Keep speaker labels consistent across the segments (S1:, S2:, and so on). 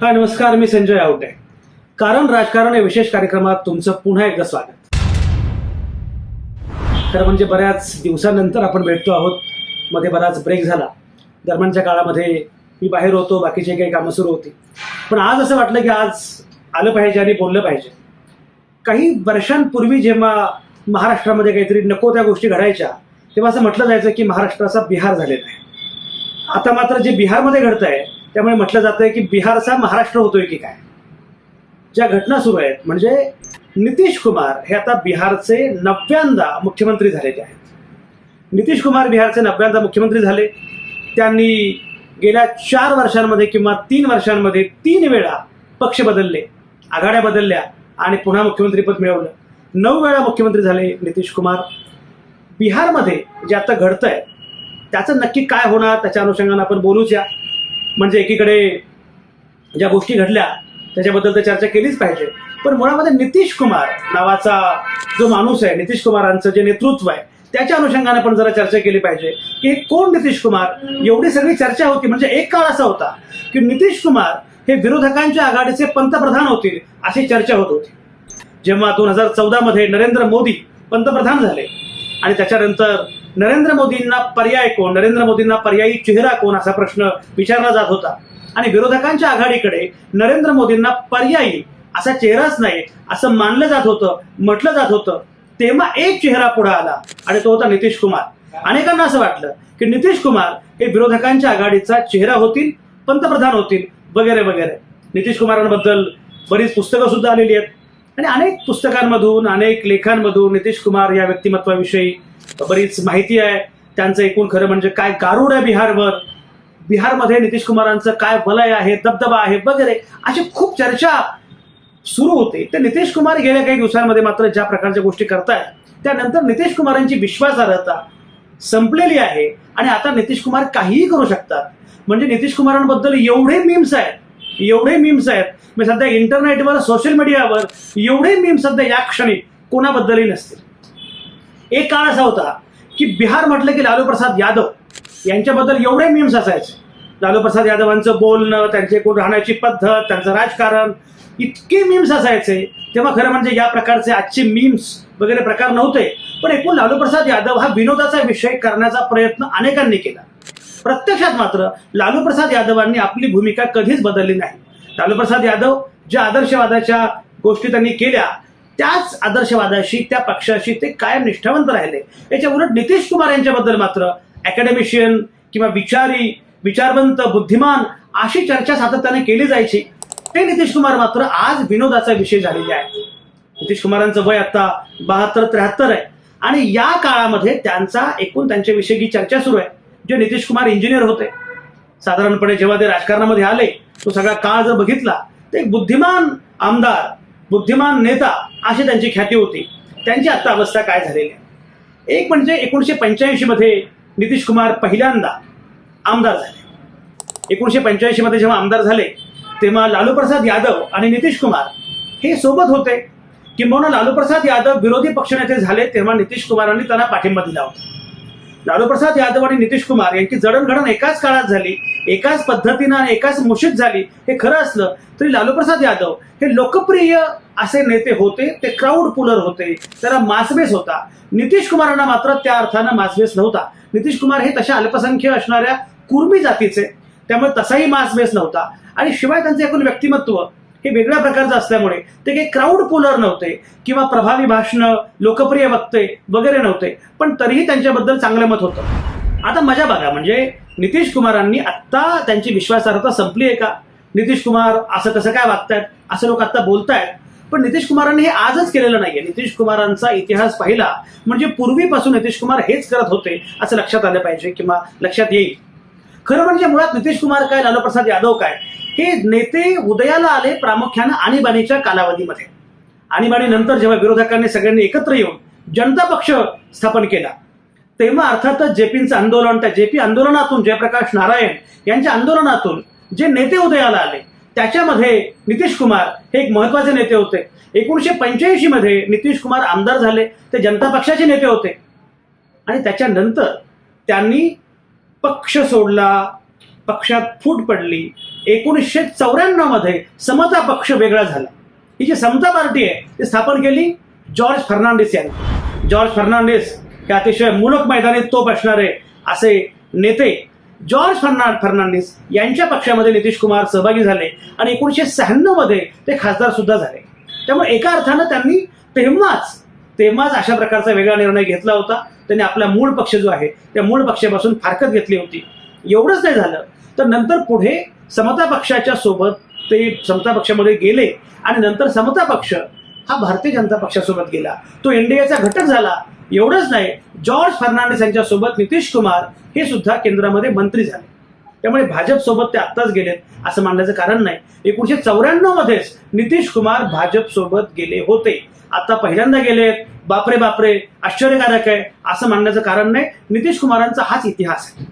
S1: हा नमस्कार मी संजय आवटे. कारण राजकारण या विशेष कार्यक्रमात तुमचं पुन्हा एकदा स्वागत. खरं म्हणजे बऱ्याच दिवसानंतर आपण भेटतो आहोत. मध्ये बराच ब्रेक झाला. दरम्यानच्या काळामध्ये मी बाहेर होतो बाकीचे काही कामं सुरू होती. पण आज असं वाटलं की आज आलं पाहिजे आणि बोललं पाहिजे. काही वर्षांपूर्वी जेव्हा महाराष्ट्रामध्ये काहीतरी नको त्या गोष्टी घडायच्या तेव्हा असं म्हटलं जायचं की महाराष्ट्राचा बिहार झालेला आहे. आता मात्र जे बिहारमध्ये घडत आहे त्यामुळे म्हटलं जातं आहे की बिहारचा महाराष्ट्र होतोय की काय? ज्या घटना सुरू आहेत म्हणजे नितीश कुमार हे आता बिहारचे नव्यांदा मुख्यमंत्री झालेले आहेत. नितीश कुमार बिहारचे नव्यांदा मुख्यमंत्री झाले. त्यांनी गेल्या चार वर्षांमध्ये किंवा तीन वर्षांमध्ये तीन वेळा पक्ष बदलले आघाड्या बदलल्या आणि पुन्हा मुख्यमंत्रीपद मिळवलं. नऊ वेळा मुख्यमंत्री झाले नितीश कुमार. बिहारमध्ये जे आता घडतंय त्याचं नक्की काय होणार त्याच्या अनुषंगानं आपण बोलूच्या म्हणजे एकीकडे ज्या गोष्टी घडल्या त्याच्याबद्दल तर चर्चा केलीच पाहिजे. पण मुळामध्ये नितीश कुमार नावाचा जो माणूस आहे नितीश कुमारांचं जे नेतृत्व आहे त्याच्या अनुषंगाने पण जरा चर्चा केली पाहिजे. की कोण नितीश कुमार? एवढी सगळी चर्चा होती म्हणजे एक काळ असा होता की नितीश कुमार हे विरोधकांच्या आघाडीचे पंतप्रधान होतील अशी चर्चा होत होती. जेव्हा दोन हजार चौदामध्ये नरेंद्र मोदी पंतप्रधान झाले आणि त्याच्यानंतर नरेंद्र मोदींना पर्याय कोण? नरेंद्र मोदींना पर्यायी चेहरा कोण? असा प्रश्न विचारला जात होता. आणि विरोधकांच्या आघाडीकडे नरेंद्र मोदींना पर्यायी असा चेहराच नाही असं मानलं जात होतं म्हटलं जात होतं. तेव्हा एक चेहरा पुढे आला आणि तो होता नितीश कुमार. अनेकांना असं वाटलं की नितीश कुमार हे विरोधकांच्या आघाडीचा चेहरा होतील पंतप्रधान होतील वगैरे वगैरे. नितीश कुमारांबद्दल बरीच पुस्तकं सुद्धा आलेली आहेत. आणि अनेक पुस्तकांमधून अनेक लेखांमधून नितीश कुमार या व्यक्तिमत्वाविषयी बरीच माहिती आहे. त्यांचं एकूण खरं म्हणजे काय गारुड आहे बिहारवर? बिहारमध्ये नितीश कुमारांचं काय वलय आहे दबदबा आहे वगैरे अशी खूप चर्चा सुरू होते. तर नितीश कुमार गेल्या काही दिवसांमध्ये मात्र ज्या प्रकारच्या गोष्टी करतायत त्यानंतर नितीश कुमारांची विश्वासार्हता संपलेली आहे आणि आता नितीश कुमार काहीही करू शकतात. म्हणजे नितीश कुमारांबद्दल एवढे मीम्स आहेत एवढे मीम्स आहेत. मी सध्या इंटरनेटवर सोशल मीडियावर एवढे मीम्स सध्या या क्षणी कोणाबद्दलही नसतील. एक काळ असा होता की बिहार म्हटलं की लालू प्रसाद यादव यांच्याबद्दल एवढे मीम्स असायचे. लालू प्रसाद यादवांचं बोलणं त्यांचे कोण राहण्याची पद्धत त्यांचं राजकारण इतके मीम्स असायचे. तेव्हा खरं म्हणजे या प्रकारचे आजचे मीम्स वगैरे प्रकार नव्हते. पण एकूण लालू प्रसाद यादव हा विनोदाचा विषय करण्याचा प्रयत्न अनेकांनी केला. प्रत्यक्षात मात्र लालू प्रसाद यादवांनी आपली भूमिका कधीच बदलली नाही. लालू प्रसाद यादव ज्या आदर्शवादाच्या गोष्टी त्यांनी केल्या त्याच आदर्शवादाशी त्या पक्षाशी ते कायम निष्ठावंत राहिले. याच्या उलट नितीश कुमार यांच्याबद्दल मात्र अकॅडमिशियन किंवा विचारी विचारवंत बुद्धिमान अशी चर्चा सातत्याने केली जायची. ते नितीश कुमार मात्र आज विनोदाचा विषय झालेले आहे नितीश कुमारांचं वय आता बहात्तर त्र्याहत्तर आहे. आणि या काळामध्ये त्यांचा एकूण त्यांच्याविषयी जी चर्चा सुरू आहे जे नितीश कुमार इंजिनियर होते. साधारणपणे जेव्हा ते राजकारणामध्ये आले तो सगळा काळ जर बघितला तर एक बुद्धिमान आमदार बुद्धिमान नेता अशी त्यांची ख्याती होती. त्यांची आत्ता अवस्था काय झालेली आहे? एक म्हणजे एकोणीसशे पंच्याऐंशीमध्ये नितीश कुमार पहिल्यांदा आमदार झाले. एकोणीसशे पंच्याऐंशीमध्ये जेव्हा आमदार झाले तेव्हा लालूप्रसाद यादव आणि नितीश कुमार हे सोबत होते. किंबहुना लालूप्रसाद यादव विरोधी पक्षनेते झाले तेव्हा नितीश कुमारांनी त्यांना पाठिंबा दिला होता. लालू प्रसाद यादव आणि नितीश कुमार यांची जडणघडण एकाच काळात झाली एकाच पद्धतीनं आणि एकाच मुशीत झाली हे खरं असलं तरी लालू प्रसाद यादव हे लोकप्रिय असे नेते होते ते क्राऊड पुलर होते त्याला मासबेस होता. नितीश कुमारांना मात्र त्या अर्थानं मासबेस नव्हता. नितीश कुमार हे तशा अल्पसंख्य असणाऱ्या कुर्मी जातीचे त्यामुळे तसाही मासबेस नव्हता. आणि शिवाय त्यांचं एकूण व्यक्तिमत्व हे वेगळ्या प्रकारचं असल्यामुळे ते काही क्राऊड पुलर नव्हते किंवा प्रभावी भाषणं लोकप्रिय वक्ते वगैरे नव्हते पण तरीही त्यांच्याबद्दल चांगलं मत होतं. आता मजा बघा म्हणजे नितीश कुमारांनी आत्ता त्यांची विश्वासार्हता संपली आहे का? नितीश कुमार असं कसं काय वागतायत? असं लोक आता बोलतायत. पण नितीश कुमारांनी हे आजच केलेलं नाहीये. नितीश कुमारांचा इतिहास पाहिला म्हणजे पूर्वीपासून नितीश कुमार हेच करत होते असं लक्षात आलं पाहिजे किंवा लक्षात येईल. खरं म्हणजे मुळात नितीश कुमार काय लालू प्रसाद यादव काय हे नेते उदयाला आले प्रामुख्यानं आणीबाणीच्या कालावधीमध्ये. आणीबाणीनंतर जेव्हा विरोधकांनी सगळ्यांनी एकत्र येऊन जनता पक्ष स्थापन केला. तेव्हा अर्थातच जेपींचं आंदोलन त्या जेपी आंदोलनातून जयप्रकाश नारायण यांच्या आंदोलनातून जे नेते उदयाला आले त्याच्यामध्ये नितीश कुमार हे एक महत्त्वाचे नेते होते. एकोणीसशे पंच्याऐंशी मध्ये नितीश कुमार आमदार झाले ते जनता पक्षाचे नेते होते. आणि त्याच्यानंतर त्यांनी पक्ष सोडला पक्षात फूट पडली. एकोणीसशे चौऱ्याण्णवमध्ये समता पक्ष वेगळा झाला. ही जी समता पार्टी आहे ती स्थापन केली जॉर्ज फर्नांडिस यांनी. जॉर्ज फर्नांडिस हे अतिशय मुलक मैदानी तोप असणारे असे नेते. जॉर्ज फर्ना फर्नांडिस यांच्या पक्षामध्ये नितीश कुमार सहभागी झाले आणि एकोणीसशे शहाण्णवमध्ये ते खासदार सुद्धा झाले. त्यामुळे एका अर्थानं त्यांनी तेव्हाच तेव्हाच अशा प्रकारचा वेगळा निर्णय घेतला होता. त्यांनी आपला मूळ पक्ष जो आहे त्या मूळ पक्षापासून फारकत घेतली होती. एवढंच नाही झालं तर नंतर पुढे समता पक्षाच्या सोबत ते समता पक्षामध्ये गेले आणि नंतर समता पक्ष हा भारतीय जनता पक्षासोबत गेला. तो एनडीएचा घटक झाला एवढंच नाही जॉर्ज फर्नांडिस यांच्यासोबत नितीश कुमार हे सुद्धा केंद्रामध्ये मंत्री झाले. त्यामुळे भाजपसोबत ते आत्ताच गेलेत असं मानण्याचं कारण नाही. एकोणीशे चौऱ्याण्णव मध्येच नितीश कुमार भाजपसोबत गेले होते. आता पहिल्यांदा गेलेत बापरे बापरे आश्चर्यकारक आहे असं मानण्याचं कारण नाही. नितीश कुमारांचा हाच इतिहास आहे.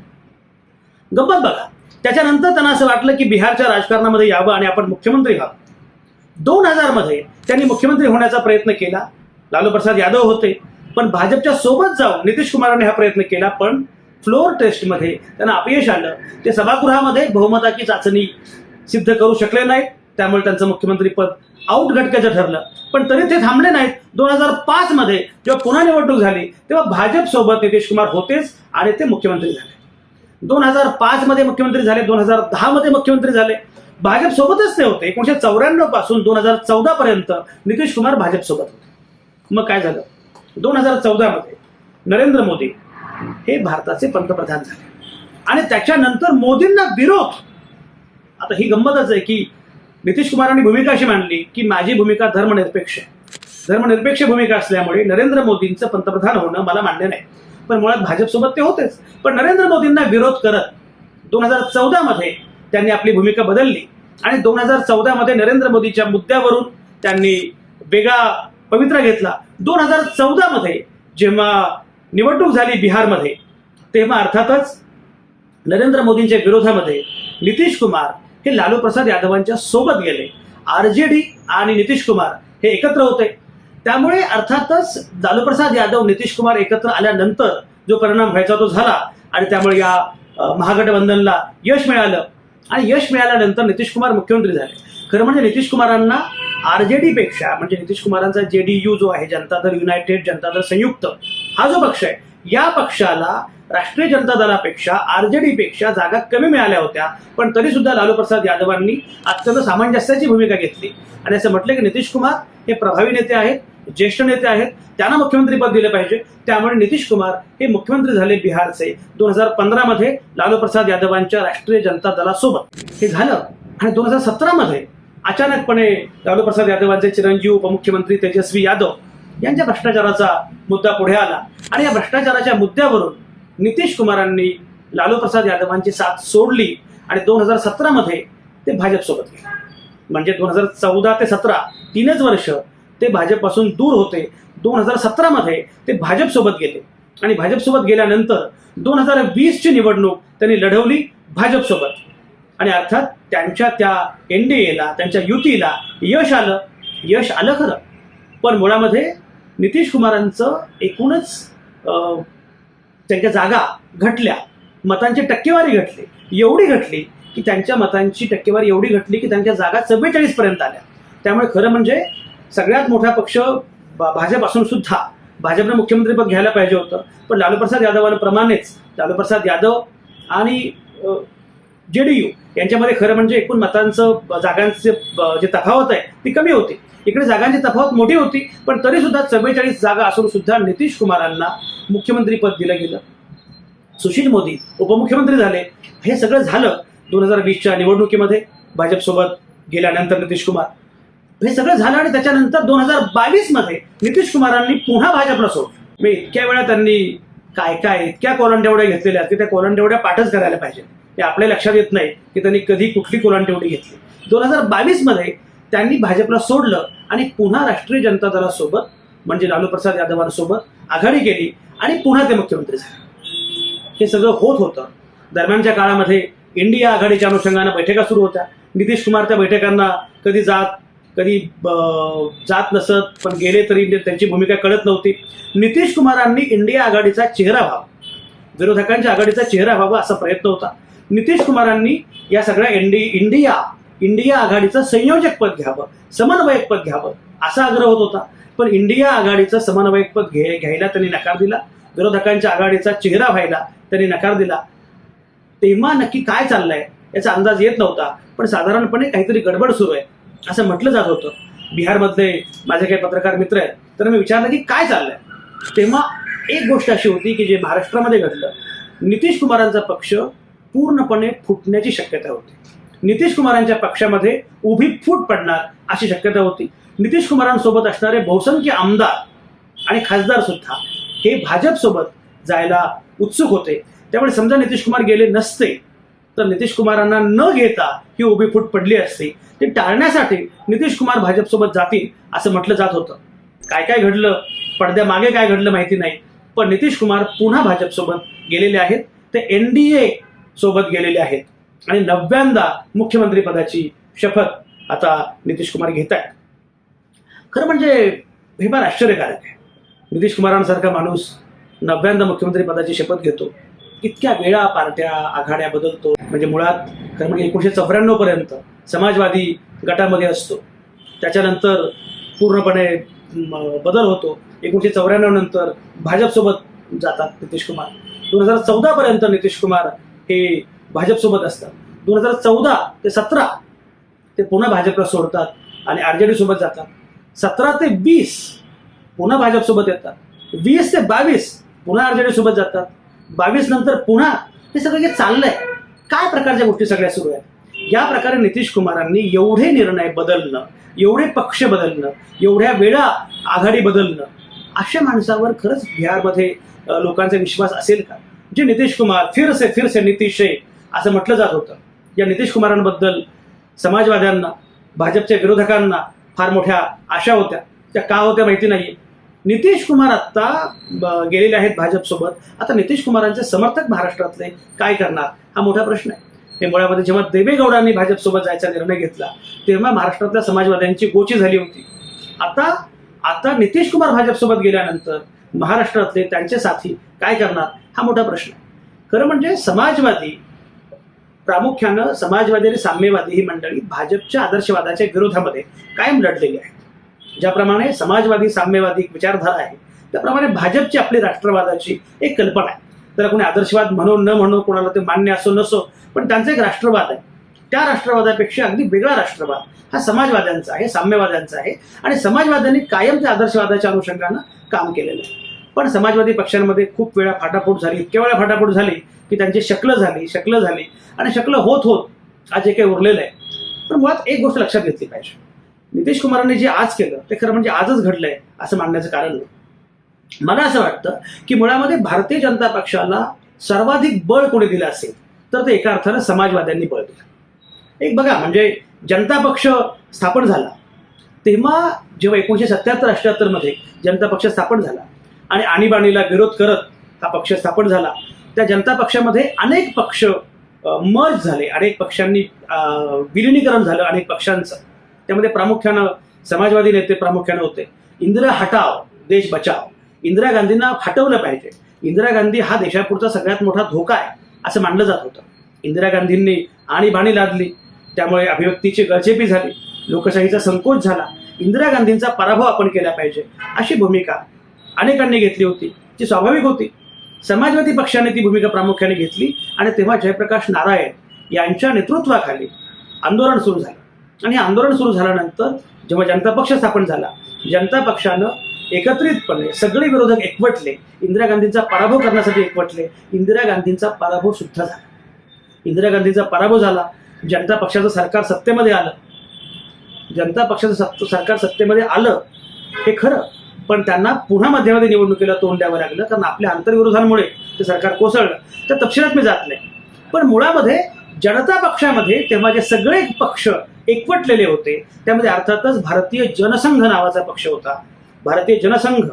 S1: गंमत बघा त्याच्यानंतर त्यांना असं वाटलं की बिहारच्या राजकारणामध्ये यावं आणि आपण मुख्यमंत्री व्हावं. दोन हजारमध्ये त्यांनी मुख्यमंत्री होण्याचा प्रयत्न केला. लालू प्रसाद यादव होते. पण भाजपच्या सोबत जाऊन नितीश कुमारांनी हा प्रयत्न केला पण फ्लोअर टेस्टमध्ये त्यांना अपयश आलं. ते सभागृहामध्ये बहुमताची चाचणी सिद्ध करू शकले नाहीत. त्यामुळे त्यांचं मुख्यमंत्रीपद आऊट घटकाचं ठरलं. पण तरी ते थांबले नाहीत. दोन हजार पाच मध्ये जेव्हा पुन्हा निवडणूक झाली तेव्हा भाजप सोबत नितीश कुमार होतेच आणि ते मुख्यमंत्री झाले. दोन हजार पाच मध्ये मुख्यमंत्री झाले दोन हजार दहा मध्ये मुख्यमंत्री झाले. भाजप सोबतच ते होते. एकोणीशे चौऱ्याण्णवपासून दोन हजार चौदा पर्यंत नितीश कुमार भाजप सोबत होते. मग काय झालं? दोन हजार चौदा मध्ये नरेंद्र मोदी हे भारताचे पंतप्रधान झाले. आणि त्याच्यानंतर मोदींना विरोध. आता ही गंमतच आहे की नितीश कुमारांनी भूमिका अशी मांडली की माझी भूमिका धर्मनिरपेक्ष धर्मनिरपेक्ष भूमिका असल्यामुळे नरेंद्र मोदींचं पंतप्रधान होणं मला मान्य नाही. पण मुळात भाजपसोबत ते होतेच. पण नरेंद्र मोदींना विरोध करत दोन हजार चौदामध्ये त्यांनी आपली भूमिका बदलली आणि दोन हजार चौदामध्ये नरेंद्र मोदीच्या मुद्द्यावरून त्यांनी वेगळा पवित्रा घेतला. दोन हजार चौदामध्ये जेव्हा निवडणूक झाली बिहारमध्ये तेव्हा अर्थातच नरेंद्र मोदींच्या विरोधामध्ये नितीश कुमार हे लालू प्रसाद यादवांच्या सोबत गेले. आर जे डी आणि नितीश कुमार हे एकत्र होते. त्यामुळे अर्थातच लालू प्रसाद यादव नितीश कुमार एकत्र आल्यानंतर जो परिणाम व्हायचा तो झाला आणि त्यामुळे या महागठबंधनला यश मिळालं. आणि यश मिळाल्यानंतर नितीश कुमार मुख्यमंत्री झाले. खरं म्हणजे नितीश कुमारांना आर जे डी पेक्षा म्हणजे नितीश कुमारांचा जे डी यू जो आहे जनता दल युनायटेड जनता दल संयुक्त हा जो पक्ष आहे या पक्षाला राष्ट्रीय जनता दलापेक्षा आर जे डी पेक्षा जागा कमी मिळाल्या होत्या. पण तरी सुद्धा लालू प्रसाद यादवांनी अत्यंत सामंजस्याची भूमिका घेतली. आणि असं म्हटलं की नितीश कुमार हे प्रभावी नेते आहेत ज्येष्ठ नेते आहेत त्यांना मुख्यमंत्रीपद दिलं पाहिजे. त्यामुळे नितीश कुमार हे मुख्यमंत्री झाले बिहारचे. दोन हजार पंधरामध्ये लालू प्रसाद यादवांच्या राष्ट्रीय जनता दलासोबत हे झालं. आणि दोन हजार सतरामध्ये अचानकपणे लालू प्रसाद यादवांचे चिरंजीव उपमुख्यमंत्री तेजस्वी यादव यांच्या भ्रष्टाचाराचा मुद्दा पुढे आला. आणि या भ्रष्टाचाराच्या मुद्द्यावरून नितीश कुमारांनी लालू प्रसाद यादवांची साथ सोडली आणि दोन हजार सतरामध्ये ते भाजपसोबत गेले. म्हणजे दोन हजार चौदा ते सतरा तीनच वर्ष ते भाजपपासून दूर होते. दोन हजार सतरामध्ये ते भाजपसोबत गेले. आणि भाजपसोबत गेल्यानंतर दोन हजार वीसची निवडणूक त्यांनी लढवली भाजपसोबत आणि अर्थात त्यांच्या त्या एन डी एला त्यांच्या युतीला यश आलं. यश आलं खरं. पण मुळामध्ये नितीश कुमारांचं एकूणच त्यांच्या जागा घटल्या. मतांची टक्केवारी घटली. एवढी घटली की त्यांच्या मतांची टक्केवारी एवढी घटली की त्यांच्या जागा चव्वेचाळीस पर्यंत आल्या. त्यामुळे खरं म्हणजे सगळ्यात मोठा पक्ष भाजपासून सुद्धा. भाजपने मुख्यमंत्रीपद घ्यायला पाहिजे होतं. पण लालूप्रसाद यादवांप्रमाणेच लालूप्रसाद यादव आणि जे डी यू यांच्यामध्ये खरं म्हणजे एकूण मतांचं जागांचे जे तफावत आहे ती कमी होती. इकडे जागांची तफावत मोठी होती पण तरी सुद्धा चव्वेचाळीस जागा असून सुद्धा नितीश कुमारांना मुख्यमंत्रीपद दिलं गेलं. सुशील मोदी उपमुख्यमंत्री झाले. हे सगळं झालं दोन हजार वीसच्या निवडणुकीमध्ये भाजपसोबत गेल्यानंतर नितीश कुमार. हे सगळं झालं आणि त्याच्यानंतर दोन हजार बावीसमध्ये नितीश कुमारांनी पुन्हा भाजपला सोडलं. मी इतक्या वेळा त्यांनी काय काय इतक्या कोलंटेवड्या घेतलेल्या आहेत की त्या कोलंटेवड्या पाठच करायला पाहिजे. हे आपल्या लक्षात येत नाही की त्यांनी कधी कुठली कोलंटेवडी घेतली. दोन हजार बावीसमध्ये त्यांनी भाजपला सोडलं. आणि पुन्हा राष्ट्रीय जनता दलासोबत म्हणजे लालू प्रसाद यादवांसोबत आघाडी केली आणि पुन्हा ते मुख्यमंत्री झाले. हे सगळं होत होतं. दरम्यानच्या काळामध्ये इंडिया आघाडीच्या अनुषंगानं बैठका सुरू होत्या. नितीश कुमार त्या बैठकांना कधी जात कधी जात नसत पण गेले तरी त्यांची भूमिका कळत नव्हती. नितीश कुमारांनी इंडिया आघाडीचा चेहरा व्हावा. विरोधकांच्या आघाडीचा चेहरा व्हावा असा प्रयत्न होता. नितीश कुमारांनी या सगळ्या इंडी इंडिया इंडिया आघाडीचं संयोजक पद घ्यावं समन्वयक पद घ्यावं असा आग्रह होत होता. पण इंडिया आघाडीचं समन्वयक पद घे घ्यायला त्यांनी नकार दिला. विरोधकांच्या आघाडीचा चेहरा व्हायला त्यांनी नकार दिला. तेव्हा नक्की काय चाललंय याचा अंदाज येत नव्हता. पण साधारणपणे काहीतरी गडबड सुरू आहे असं म्हटलं जात होतं. बिहारमधले माझे काही पत्रकार मित्र आहेत तर मी विचारलं की काय चाललंय? तेव्हा एक गोष्ट अशी होती की जे महाराष्ट्रामध्ये घडलं नितीश कुमारांचा पक्ष पूर्णपणे फुटण्याची शक्यता होती. नितीश कुमारांच्या पक्षामध्ये उभी फूट पडणार अशी शक्यता होती. नितीश कुमारांसोबत असणारे बहुसंख्य आमदार आणि खासदार सुद्धा हे भाजपसोबत जायला उत्सुक होते. त्यामुळे समजा नितीश कुमार गेले नसते तर नितीश कुमारांना न घेता ही उभी फूट पडली असती. ते टाळण्यासाठी नितीश कुमार भाजपसोबत जातील असं म्हटलं जात होतं. काय काय घडलं? पडद्यामागे काय घडलं माहिती नाही. पण नितीश कुमार पुन्हा भाजपसोबत गेलेले आहेत. ते एन डी ए सोबत गेलेले आहेत. आणि नव्यांदा मुख्यमंत्री पदाची शपथ आता नितीश कुमार घेत आहेत खरं म्हणजे हे फार आश्चर्यकारक आहे. नितीश कुमारांसारखा माणूस नव्यांदा मुख्यमंत्री पदाची शपथ घेतो इतक्या वेळा पार्ट्या आघाड्या बदलतो. म्हणजे मुळात खरं म्हणजे एकोणीशे चौऱ्याण्णव पर्यंत समाजवादी गटामध्ये असतो. त्याच्यानंतर पूर्णपणे बदल होतो. एकोणीशे चौऱ्याण्णव नंतर भाजपसोबत जातात नितीश कुमार. दोन हजार चौदा पर्यंत नितीश कुमार हे भाजपसोबत असतात. दोन हजार चौदा ते सतरा ते पुन्हा भाजपला सोडतात आणि आर जे डीसोबत जातात. सतरा ते वीस पुन्हा भाजपसोबत येतात. वीस ते बावीस पुन्हा आर जे डीसोबत जातात. बावीस नंतर पुन्हा हे सगळं जे चाललंय काय प्रकारच्या गोष्टी सगळ्या सुरू आहेत? या प्रकारे नितीश कुमारांनी एवढे निर्णय बदलणं एवढे पक्ष बदलणं एवढ्या वेळा आघाडी बदलणं अशा माणसावर खरंच बिहारमध्ये लोकांचा विश्वास असेल का? जे नितीश कुमार फिरसे फिरसे नितीश है असं म्हटलं जात होतं. या नितीश कुमारांबद्दल समाजवाद्यांना भाजपच्या विरोधकांना फार मोठ्या आशा होत्या. त्या का होत्या माहिती नाही नितीश कुमार आत्ता गेलेले आहेत भाजपसोबत. आता नितीश कुमारांचे समर्थक महाराष्ट्रातले काय करणार? हा मोठा प्रश्न आहे. हे मुळामध्ये जेव्हा देवेगौडांनी भाजपसोबत जायचा निर्णय घेतला तेव्हा महाराष्ट्रातल्या समाजवाद्यांची गोची झाली होती. आता आता नितीश कुमार भाजपसोबत गेल्यानंतर महाराष्ट्रातले त्यांचे साथी काय करणार? हा मोठा प्रश्न आहे. खरं म्हणजे समाजवादी प्रामुख्यानं समाजवादी आणि साम्यवादी ही मंडळी भाजपच्या आदर्शवादाच्या विरोधामध्ये कायम लढलेली आहेत. ज्याप्रमाणे समाजवादी साम्यवादी विचारधारा आहे त्याप्रमाणे भाजपची आपली राष्ट्रवादाची एक कल्पना आहे. त्याला कोणी आदर्शवाद म्हणो न म्हणो कोणाला ते मान्य असो नसो पण त्यांचा एक राष्ट्रवाद आहे. त्या राष्ट्रवादापेक्षा अगदी वेगळा राष्ट्रवाद हा समाजवाद्यांचा आहे साम्यवाद्यांचा आहे आणि समाजवाद्यांनी कायम त्या आदर्शवादाच्या अनुषंगानं काम केलेलं आहे. पण समाजवादी पक्षांमध्ये खूप वेळा फाटाफूट झाली इतक्या वेळा फाटाफूट झाली की त्यांची शक्ल झाली शक्ल झाली आणि शक्ल होत होत आज जे काही उरलेलं आहे. पण मुळात एक गोष्ट लक्षात घेतली पाहिजे. नितीश कुमारांनी जे आज केलं ते खरं म्हणजे आजच घडलंय असं मानण्याचं कारण नाही. मला असं वाटतं की मुळामध्ये भारतीय जनता पक्षाला सर्वाधिक बळ कोणी दिलं असेल तर ते एका अर्थानं समाजवाद्यांनी बळ दिलं. एक बघा म्हणजे जनता पक्ष स्थापन झाला. तेव्हा जेव्हा एकोणीशे सत्याहत्तर अठ्याहत्तरमध्ये जनता पक्ष स्थापन झाला आणि आणीबाणीला विरोध करत हा पक्ष स्थापन झाला त्या जनता पक्षामध्ये अनेक पक्ष मर्ज झाले. अनेक पक्षांनी विलिनीकरण झालं अनेक पक्षांचं. त्यामध्ये प्रामुख्यानं समाजवादी नेते प्रामुख्यानं होते. इंदिरा हटाव देश बचाव. इंदिरा गांधींना हटवलं पाहिजे. इंदिरा गांधी हा देशापुढचा सगळ्यात मोठा धोका आहे असं मानलं जात होतं. इंदिरा गांधींनी आणीबाणी लादली. त्यामुळे अभिव्यक्तीची गळचेपी झाली. लोकशाहीचा संकोच झाला. इंदिरा गांधींचा पराभव आपण केला पाहिजे अशी भूमिका अनेकांनी घेतली होती ती स्वाभाविक होती. समाजवादी पक्षाने ती भूमिका प्रामुख्याने घेतली आणि तेव्हा जयप्रकाश नारायण यांच्या नेतृत्वाखाली आंदोलन सुरू झालं. आणि आंदोलन सुरू झाल्यानंतर जेव्हा जनता पक्ष स्थापन झाला जनता पक्षानं एकत्रितपणे सगळे विरोधक एकवटले इंदिरा गांधींचा पराभव करण्यासाठी एकवटले इंदिरा गांधींचा पराभव सुद्धा झाला. इंदिरा गांधींचा पराभव झाला जनता पक्षाचं सरकार सत्तेमध्ये आलं. जनता पक्षाचं सत्त सरकार सत्तेमध्ये आलं हे खरं. पण त्यांना पुन्हा मध्यावधी निवडणुकीला तोंड द्यावं लागलं कारण आपल्या आंतरविरोधांमुळे ते सरकार कोसळलं. तर तपशिलात मी जात नाही. पण मुळामध्ये जनता पक्षामध्ये तेव्हा जे सगळे पक्ष एकवटलेले होते त्यामध्ये अर्थातच भारतीय जनसंघ नावाचा पक्ष होता. भारतीय जनसंघ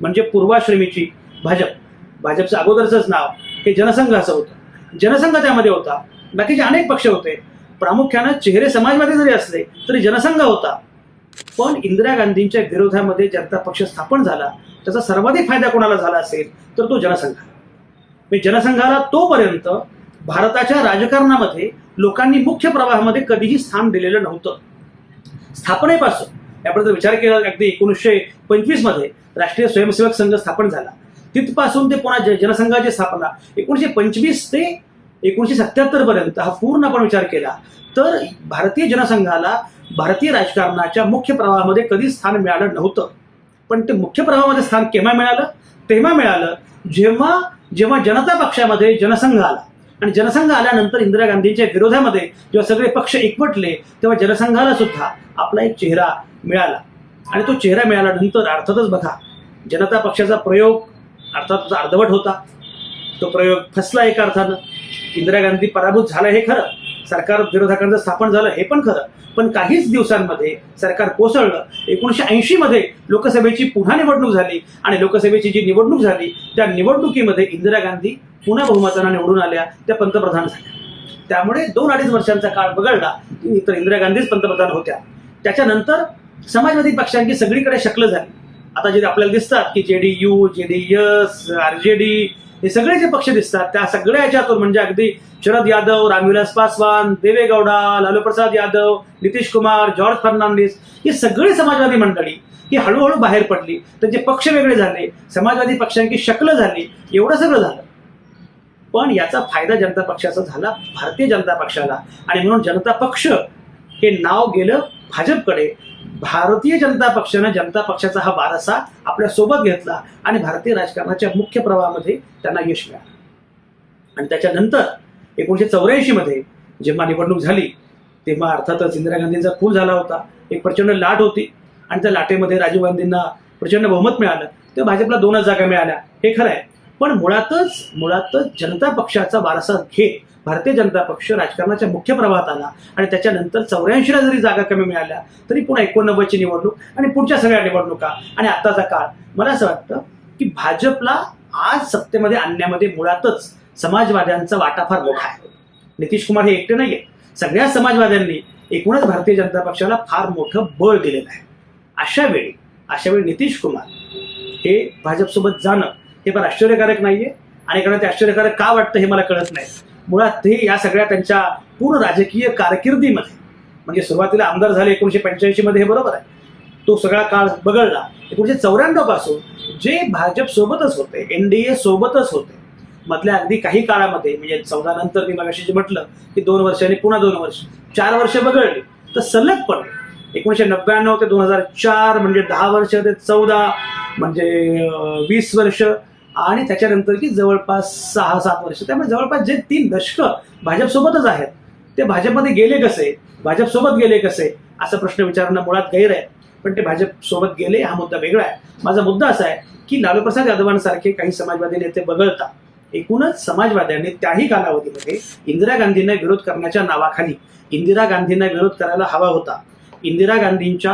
S1: म्हणजे पूर्वाश्रमीची भाजप. भाजपचं अगोदरचंच नाव हे जनसंघ असं होतं. जनसंघ त्यामध्ये होता. बाकीचे अनेक पक्ष होते. प्रामुख्यानं चेहरे समाजवादी जरी असले तरी जनसंघ होता. पण इंदिरा गांधींच्या विरोधामध्ये जनता पक्ष स्थापन झाला त्याचा सर्वाधिक फायदा कोणाला झाला असेल तर तो जनसंघाला. म्हणजे जनसंघाला तोपर्यंत भारताच्या राजकारणामध्ये लोकांनी मुख्य प्रवाहामध्ये कधीही स्थान दिलेलं नव्हतं. स्थापनेपासून आपण जर विचार केला अगदी एकोणीसशे पंचवीसमध्ये राष्ट्रीय स्वयंसेवक संघ स्थापन झाला. तिथपासून ते पुन्हा जनसंघाची स्थापना. एकोणीसशे पंचवीस ते एकोणीसशे सत्याहत्तर पर्यंत हा पूर्ण आपण विचार केला. तर भारतीय जनसंघाला भारतीय राजकारणाच्या मुख्य प्रवाहामध्ये कधीच स्थान मिळालं नव्हतं. पण ते मुख्य प्रवाहामध्ये स्थान केव्हा मिळालं? तेव्हा मिळालं जेव्हा जेव्हा जनता पक्षामध्ये जनसंघ आला. आणि जनसंघ आल्यानंतर इंदिरा गांधींच्या विरोधामध्ये जेव्हा सगळे पक्ष एकवटले तेव्हा जनसंघाला सुद्धा आपला एक चेहरा मिळाला. आणि तो चेहरा मिळाल्यानंतर अर्थातच बघा जनता पक्षाचा प्रयोग अर्थात अर्धवट होता तो प्रयोग फसला एका अर्थानं. इंदिरा गांधी पराभूत झालं हे खरं. सरकार विरोधकांचं स्थापन झालं हे पण खरं. पण काहीच दिवसांमध्ये सरकार कोसळलं. एकोणीसशे ऐंशीमध्ये लोकसभेची पुन्हा निवडणूक झाली आणि लोकसभेची जी निवडणूक झाली त्या निवडणुकीमध्ये इंदिरा गांधी पुन्हा बहुमतानं निवडून आल्या त्या पंतप्रधान झाल्या. त्यामुळे दोन अडीच वर्षांचा काळ बघडला तर इंदिरा गांधीच पंतप्रधान होत्या. त्याच्यानंतर समाजवादी पक्षांची सगळीकडे शकलं झाली. आता जे आपल्याला दिसतात की J D U J D S R J D हे सगळे जे पक्ष दिसतात त्या सगळ्या याच्यातून म्हणजे अगदी शरद यादव रामविलास पासवान देवेगौडा लालू प्रसाद यादव नितीश कुमार जॉर्ज फर्नांडिस ही सगळी समाजवादी मंडळी ही हळूहळू बाहेर पडली. त्यांचे पक्ष वेगळे झाले समाजवादी पक्षांची शकलं झाली एवढं सगळं झालं. पण याचा फायदा जनता पक्षाचा झाला भारतीय जनता पक्षाला. आणि म्हणून जनता पक्ष हे नाव गेलं भाजपकडे. भारतीय जनता पक्षानं जनता पक्षाचा हा वारसा आपल्यासोबत घेतला आणि भारतीय राजकारणाच्या मुख्य प्रवाहामध्ये त्यांना यश मिळालं. आणि त्याच्यानंतर एकोणीसशे चौऱ्याऐंशी मध्ये जेव्हा निवडणूक झाली तेव्हा अर्थातच इंदिरा गांधींचा खून झाला होता. एक प्रचंड लाट होती आणि त्या लाटेमध्ये राजीव गांधींना प्रचंड बहुमत मिळालं. तेव्हा भाजपला दोनच जागा मिळाल्या. हे खरं आहे. पण मुळातच मुळातच जनता पक्षाचा वारसा घेत भारतीय जनता पक्ष राजकारणाच्या मुख्य प्रवाहात आला आणि त्याच्यानंतर चौऱ्याऐंशीला जरी जागा कमी मिळाल्या तरी पुन्हा एकोणनव्वदची निवडणूक आणि पुढच्या सगळ्या निवडणुका आणि आत्ताचा काळ. मला असं वाटतं की भाजपला आज सत्तेमध्ये आणण्यामध्ये मुळातच समाजवाद्यांचा वाटा फार मोठा आहे. नितीश कुमार हे एकटे नाहीये सगळ्या समाजवाद्यांनी एकूणच भारतीय जनता पक्षाला फार मोठं बळ दिलेलं आहे. अशा वेळी अशा वेळी नितीश कुमार हे भाजपसोबत जाणं हे फार आश्चर्यकारक नाहीये. आणि कारण ते आश्चर्यकारक का वाटतं हे मला कळत नाही. मुळात ते या सगळ्या त्यांच्या पूर्ण राजकीय कारकिर्दीमध्ये म्हणजे सुरुवातीला आमदार झाले एकोणीशे पंच्याऐंशीमध्ये हे बरोबर आहे. तो सगळा काळ बगळला. एकोणीशे चौऱ्याण्णवपासून जे भाजप सोबतच होते ए सोबतच होते मधल्या अगदी काही काळामध्ये म्हणजे चौदा नंतर मी मगाशी जे म्हटलं की दोन वर्षांनी पुन्हा दोन वर्ष चार वर्ष बगळली. तर सलगपणे एकोणीशे नव्याण्णव ते दोन हजार चार म्हणजे दहा वर्ष ते चौदा म्हणजे वीस वर्ष आणि त्याच्यानंतर की जवळपास सहा सात वर्ष. त्यामुळे जवळपास जे तीन दशक भाजपसोबतच आहेत ते भाजपमध्ये गेले कसे? भाजपसोबत गेले कसे? असा प्रश्न विचारणं मुळात गैर आहे. पण ते भाजपसोबत गेले हा मुद्दा वेगळा आहे. माझा मुद्दा असा आहे की लालूप्रसाद यादवांसारखे काही समाजवादी नेते बगळतात एकूणच समाजवाद्यांनी त्याही कालावधीमध्ये इंदिरा गांधींना विरोध करण्याच्या नावाखाली इंदिरा गांधींना विरोध करायला हवा होता. इंदिरा गांधींच्या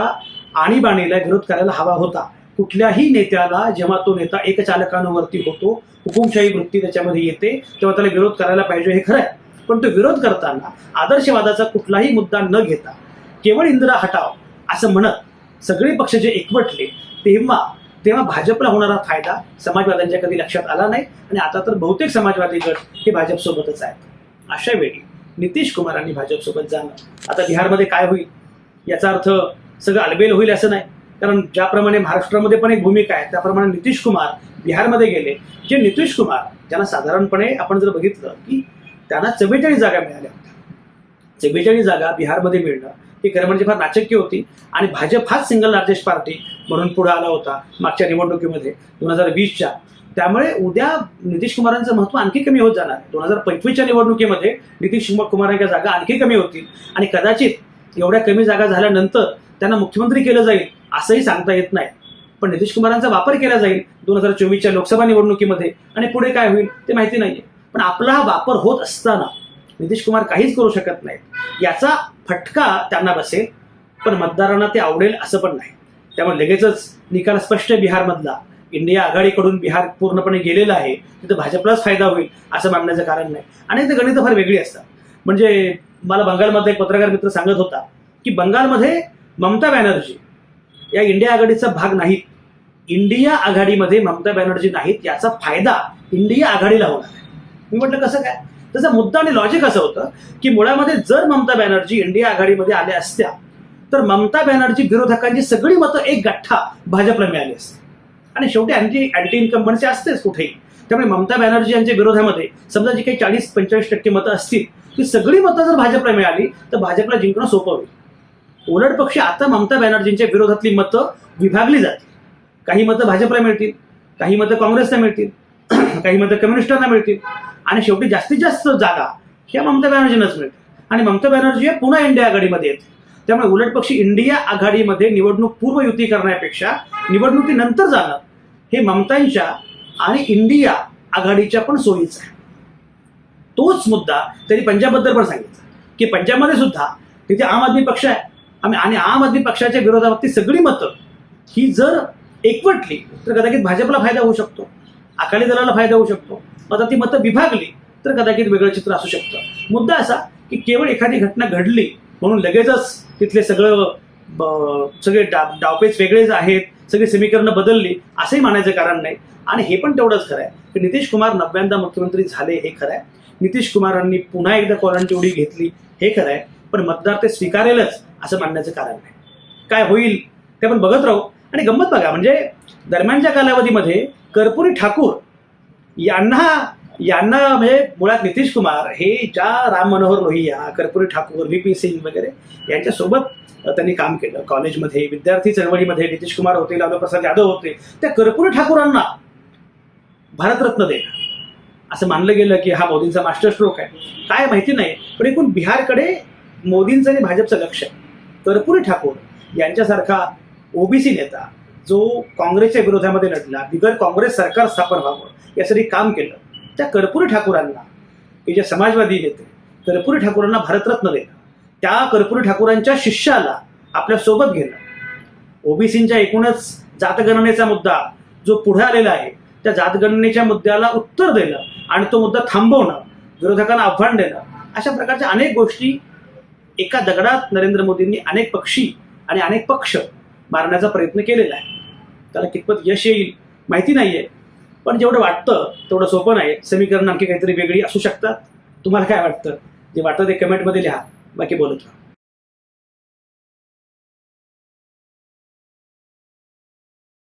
S1: आणीबाणीला विरोध करायला हवा होता. कुठल्याही नेत्याला जेव्हा तो नेता एकचालकांवरती होतो हुकुमशाही वृत्ती त्याच्यामध्ये येते तेव्हा त्याला विरोध करायला पाहिजे हे खरं आहे पण तो विरोध करताना आदर्शवादाचा कुठलाही मुद्दा न घेता केवळ इंदिरा हटाव असं म्हणत सगळे पक्ष जे एकवटले तेव्हा तेव्हा भाजपला होणारा फायदा समाजवाद्यांच्या कधी लक्षात आला नाही आणि आता तर बहुतेक समाजवादी गट हे भाजपसोबतच आहेत. अशा वेळी नितीश कुमारांनी भाजपसोबत जाणं. आता बिहारमध्ये काय होईल? याचा अर्थ सगळं अलबेल होईल असं नाही. कारण ज्याप्रमाणे महाराष्ट्रामध्ये पण एक भूमिका आहे त्याप्रमाणे नितीश कुमार बिहारमध्ये गेले. जे नितीश कुमार ज्यांना साधारणपणे आपण जर बघितलं की त्यांना चव्वेचाळीस जागा मिळाल्या होत्या. चव्वेचाळीस जागा बिहारमध्ये मिळणं ही खरं म्हणजे फार नाचक्य होती. आणि भाजप हाच सिंगल लार्जेस्ट पार्टी म्हणून पुढे आला होता मागच्या निवडणुकीमध्ये दोन हजार वीसच्या. त्यामुळे उद्या नितीश कुमारांचं महत्त्व आणखी कमी होत जाणार आहे. दोन हजार पंचवीसच्या निवडणुकीमध्ये नितीश कुमारांच्या जागा आणखी कमी होतील. आणि कदाचित एवढ्या कमी जागा झाल्यानंतर त्यांना मुख्यमंत्री केलं जाईल. असंही सांगता येत नाही. पण नितीश कुमारांचा वापर केला जाईल दोन हजार चोवीसच्या लोकसभा निवडणुकीमध्ये आणि पुढे काय होईल ते माहिती नाहीये. पण आपला हा वापर होत असताना नितीश कुमार काहीच करू शकत नाहीत. याचा फटका त्यांना बसेल पण मतदारांना ते आवडेल असं पण नाही. त्यामुळे लगेचच निकाल स्पष्ट बिहारमधला. इंडिया आघाडीकडून बिहार पूर्णपणे गेलेलं आहे तिथं भाजपलाच फायदा होईल असं मानण्याचं कारण नाही. आणि ते गणितं फार वेगळी असतात. म्हणजे मला बंगालमध्ये एक पत्रकार मित्र सांगत होता की बंगालमध्ये ममता बॅनर्जी या इंडिया आघाडीचा भाग नाहीत. इंडिया आघाडीमध्ये ममता बॅनर्जी नाहीत याचा फायदा इंडिया आघाडीला होणार आहे. मी म्हटलं कसं काय? त्याचा मुद्दा आणि लॉजिक असं होतं की मुळामध्ये जर ममता बॅनर्जी इंडिया आघाडीमध्ये आल्या असत्या तर ममता बॅनर्जी विरोधकांची सगळी मतं एक गठ्ठा भाजपला मिळाली असते. आणि शेवटी अँटी अँटी इन्कम्बन्सी असतेच कुठेही. त्यामुळे ममता बॅनर्जी यांच्या विरोधामध्ये समजा जी काही चाळीस पंचेचाळीस टक्के मतं असतील ती सगळी मतं जर भाजपला मिळाली तर भाजपला जिंकणं सोपं होईल. उलट पक्षी आता ममता बॅनर्जींच्या विरोधातली मतं विभागली जातील. काही मतं भाजपला मिळतील काही मतं काँग्रेसला मिळतील काही मतं कम्युनिस्टांना मिळतील. आणि शेवटी जास्तीत जास्त जागा ह्या ममता बॅनर्जींनाच मिळतील. आणि ममता बॅनर्जी हे पुन्हा इंडिया आघाडीमध्ये येते त्यामुळे उलट पक्षी इंडिया आघाडीमध्ये निवडणूक पूर्व युती करण्यापेक्षा निवडणुकीनंतर जाणं हे ममतांच्या आणि इंडिया आघाडीच्या पण सोयीचं आहे. तोच मुद्दा त्यांनी पंजाबबद्दल पण सांगितलं. की पंजाबमध्ये सुद्धा तिथे आम आदमी पक्ष आहे. आम्ही आणि आम आदमी पक्षाच्या विरोधावरती सगळी मतं ही जर एकवटली तर कदाचित भाजपला फायदा होऊ शकतो. अकाली दलाला फायदा होऊ शकतो. आता ती मतं विभागली तर कदाचित वेगळं चित्र असू शकतं. मुद्दा असा की केवळ एखादी घटना घडली म्हणून लगेचच तिथले सगळं ब- सगळे डा डावपेच वेगळेच आहेत सगळी समीकरणं बदलली असंही मानायचं कारण नाही. आणि हे पण तेवढंच खरं आहे की नितीश कुमार नव्यांदा मुख्यमंत्री झाले हे खरं आहे. नितीश कुमारांनी पुन्हा एकदा क्वारंटी उडी घेतली हे खरं आहे. पण मतदार ते स्वीकारेलच. असं मानण्याचं कारण नाही. काय होईल ते आपण बघत राहू. आणि गंमत बघा म्हणजे दरम्यानच्या कालावधीमध्ये कर्पुरी ठाकूर यांना यांना म्हणजे मुळात नितीश कुमार हे ज्या राम मनोहर लोहिया कर्पुरी ठाकूर व्ही पी सिंग वगैरे यांच्यासोबत त्यांनी काम केलं. कॉलेजमध्ये विद्यार्थी चळवळीमध्ये नितीश कुमार होते लालू प्रसाद यादव होते. त्या कर्पुरी ठाकूरांना भारतरत्न देणं. असं मानलं गेलं की हा मोदींचा मास्टर स्ट्रोक आहे. काय माहिती नाही पण एकूण बिहारकडे मोदींचं आणि भाजपचं लक्ष आहे. कर्पुरी ठाकूर यांच्यासारखा ओबीसी नेता जो काँग्रेसच्या विरोधामध्ये लढला बिगर काँग्रेस सरकार स्थापन व्हावं यासाठी काम केलं. त्या कर्पुरी ठाकूरांना हे जे समाजवादी नेते कर्पुरी ठाकूरांना भारतरत्न देणं त्या कर्पुरी ठाकूरांच्या शिष्याला आपल्यासोबत घेणं ओबीसींच्या एकूणच जातगणनेचा मुद्दा जो पुढे आलेला आहे त्या जातगणनेच्या मुद्द्याला उत्तर देणं आणि तो मुद्दा थांबवणं विरोधकांना आव्हान देणं अशा प्रकारच्या अनेक गोष्टी एका दगडात नरेंद्र मोदींनी अनेक पक्षी आणि अनेक पक्ष मारण्याचा प्रयत्न केलेला आहे. त्याला कितपत यश येईल माहिती नाहीये. पण जेवढं वाटतं तेवढं सोपं नाही. समीकरण आणखी काहीतरी वेगळी असू शकतात. तुम्हाला काय वाटतं? जे वाटतं ते कमेंटमध्ये लिहा. बाकी बोलत राहा.